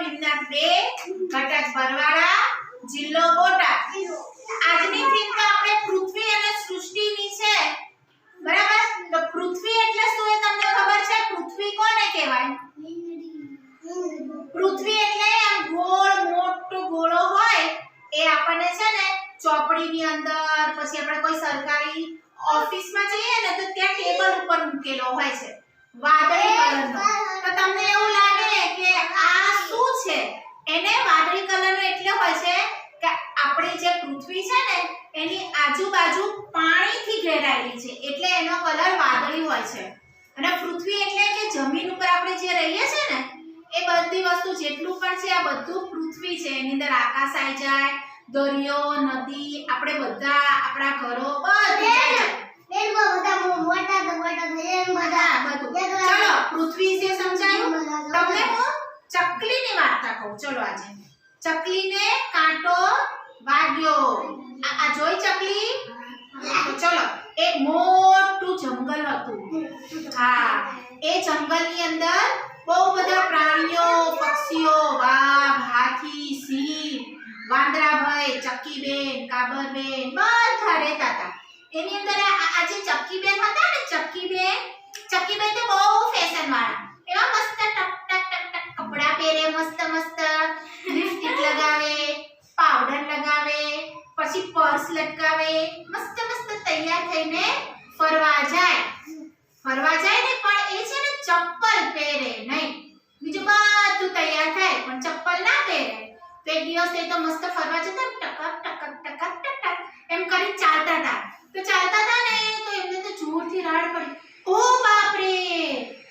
વિજ્ઞાન બે ઘટક બરવાળા, જિલ્લો બોટાદ. આજની થીમ તો આપણે પૃથ્વી અને સૃષ્ટિની છે. બરાબર? પૃથ્વી એટલે શું એ તમને ખબર છે? પૃથ્વી કોને કહેવાય? પૃથ્વી એટલે આમ ગોળ, મોટો ગોળો હોય, એ આપણને છે ને ચોપડીની અંદર, પછી આપણે કોઈ સરકારી ઓફિસમાં જઈએ ને તો ત્યાં ટેબલ ઉપર મૂકેલો હોય છે. વાદળી કલરનો. તો તમને એવું છે. એને વાદળી કલરનો એટલે હોય છે કે આપણી જે પૃથ્વી છે ને, એની આજુબાજુ પાણીથી ઘેરાયેલી છે. એટલે એનો કલર વાદળી હોય છે. અને પૃથ્વી એટલે કે જમીન ઉપર આપણે જે રહીએ છે ને, એ બધી વસ્તુ જેટલું પણ છે, આ બધું પૃથ્વી છે. એની અંદર આકાશ આવી જાય, દરિયો, નદી, આપણે બધા આપણા ઘરો બધું જાય છે. હા, બધું. ચલો પૃથ્વી વિશે સમજાયું તમને હું ચકલીની વાર્તા કહું ચલો આજે ચકલીને કાંટો વાગ્યો. આ જોઈ ચકલી? તો ચલો. એક મોટું જંગલ હતું. હા. એ જંગલની અંદર બહુ બધા પ્રાણીઓ, પક્ષીઓ, વાઘ, હાથી, સિંહ, વાંદરાભાઈ, ચક્કીબેન, કાબરબેન, બધા રહેતા હતા. એની અંદર આ જે ચક્કીબેન હતા ને, ચક્કીબેન ચક્કીબેન તો બહુ ફેશન વાળા એવા મસ્ત ટક ટક ટક ટક કપડા પહેરે મસ્ત મસ્ત લિપસ્ટિક લગાવે પાવડર લગાવે પછી પર્સ લટકાવે. મસ્ત મસ્ત તૈયાર થઈને ફરવા જાય. ફરવા જાય ને, પણ એ છે ને ચપ્પલ પહેરે નહીં. બીજું બધું તૈયાર થાય, પણ ચપ્પલ ના પહેરે. તો એક દિવસ એ તો મસ્ત ફરવા જતા ટકક ટકક ટકક ટકક, એમ કરી ચાલતા હતા. તો ચાલતા હતા ને તો એમને તો જોરથી રાડ પડી ઓ બાપ રે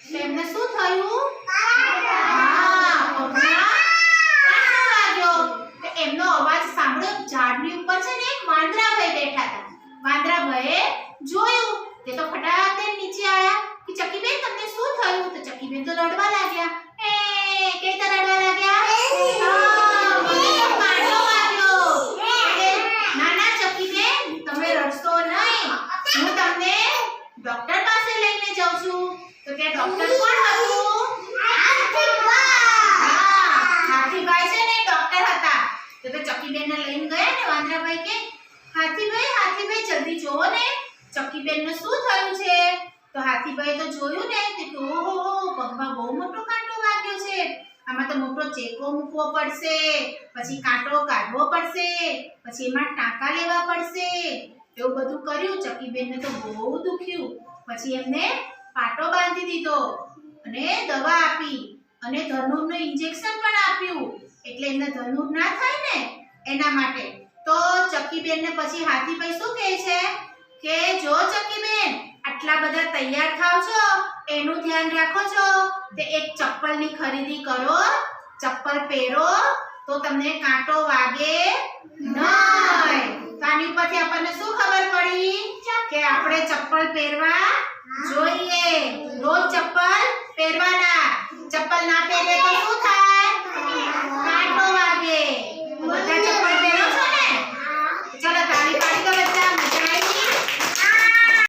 તો એમને શું થયું હા પગમાં કાંટો વાગ્યો તો એમનો અવાજ સાંભળ્યો ઝાડની ઉપર છે ને એક વાંદરાભાઈ બેઠા હતા વાંદરાભાઈએ જોયું તે તો ફટાક દઈને નીચે આયા કે ચકીબેન તમને શું થયું તો ચકીબેન તો રડવા લાગ્યા એ કઈ રીતે રડવા લાગ્યા હા, મને તો કાંટો વાગ્યો કે, ના ના ચકીબેન તમે રડશો નહીં હું તમને ડોક્ટર પાસે લઈને જાઉં છું તો કે ડોક્ટર કોણ હતું હા હાથીભાઈ છે ને ડોક્ટર હતા તો તો ચકીબેનને લઈને ગયા ને વાંદરાભાઈ કે હાથીભાઈ હાથીભાઈ જલ્દી જોવો ને ચકીબેનને શું થયું છે? તો હાથીભાઈ તો જોયું ને, તે કે ઓહો પગમાં બહુ મોટો કાંટો વાગ્યો છે. આમાં તો મોટો ચેકો મૂકવો પડશે, પછી કાંટો કાઢવો પડશે, પછી એમાં ટાંકા લેવા પડશે. એવું બધું કર્યું, ચકીબેનને તો બહુ દુખ્યું. પછી એમને પાટો બાંધી દીધો અને દવા આપી અને ધનુરનું ઇન્જેક્શન પણ આપ્યું. એટલે એમને ધનુર ના થાય ને, એના માટે. તો ચક્કીબેનને પછી હાથીભાઈ શું કહે છે? કે જો ચકીબેન આટલા બધા તૈયાર થાવ છો એનું ધ્યાન રાખો છો તે એક ચપ્પલની ખરીદી કરો ચપ્પલ પહેરો તો તમને કાંટો વાગે નહીં. તો આની ઉપરથી આપણને શું ખબર પડી? કે આપણે ચપ્પલ પહેરવા